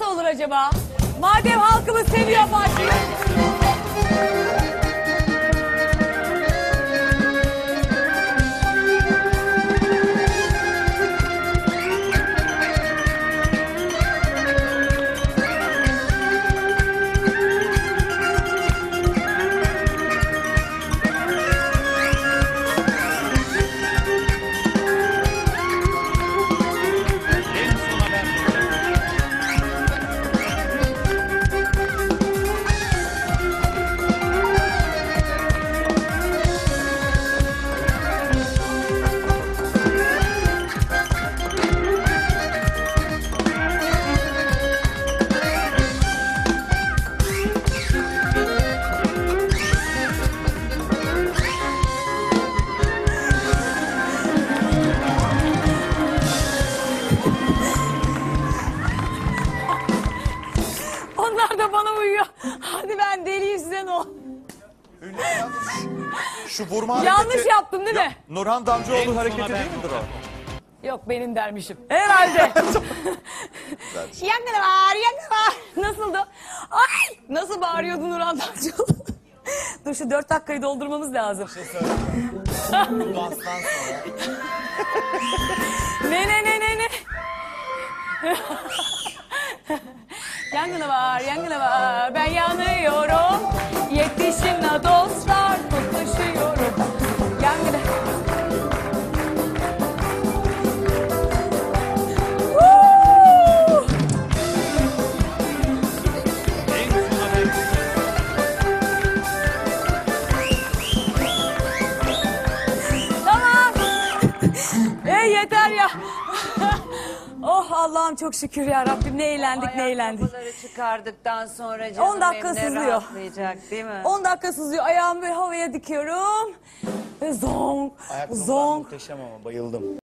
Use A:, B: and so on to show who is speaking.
A: nasıl olur acaba? Madem halkımız seviyor Fatih. Da bana uyuyor. Hadi ben deliyim size ne ol.
B: Şu vurma hareketi...
A: Yanlış yaptım değil mi?
B: Nurhan Damcıoğlu hareketi değil midir o?
A: Yok benim dermişim. Herhalde. yangın var, yangın var. Nasıldı? Ay! Nasıl bağırıyordu Nurhan Damcıoğlu? Dur şu dört dakikayı doldurmamız lazım. ne ne ne ne ne? Yangını var, yangını var. Ben yanıyorum. Yetişin la dostlar, tutuşuyorum. Yangını... Woo! Tamam. Ey yeter ya. oh Allah'ım çok şükür ya Rabbim ne eğlendik ne eğlendik.
C: Ayakkabıları çıkardıktan sonra canım
A: 10 dakika
C: Emine
A: sızlıyor.
C: rahatlayacak değil mi?
A: 10 dakika sızıyor ayağımı böyle havaya dikiyorum. Ve zong zong.
B: muhteşem ama bayıldım.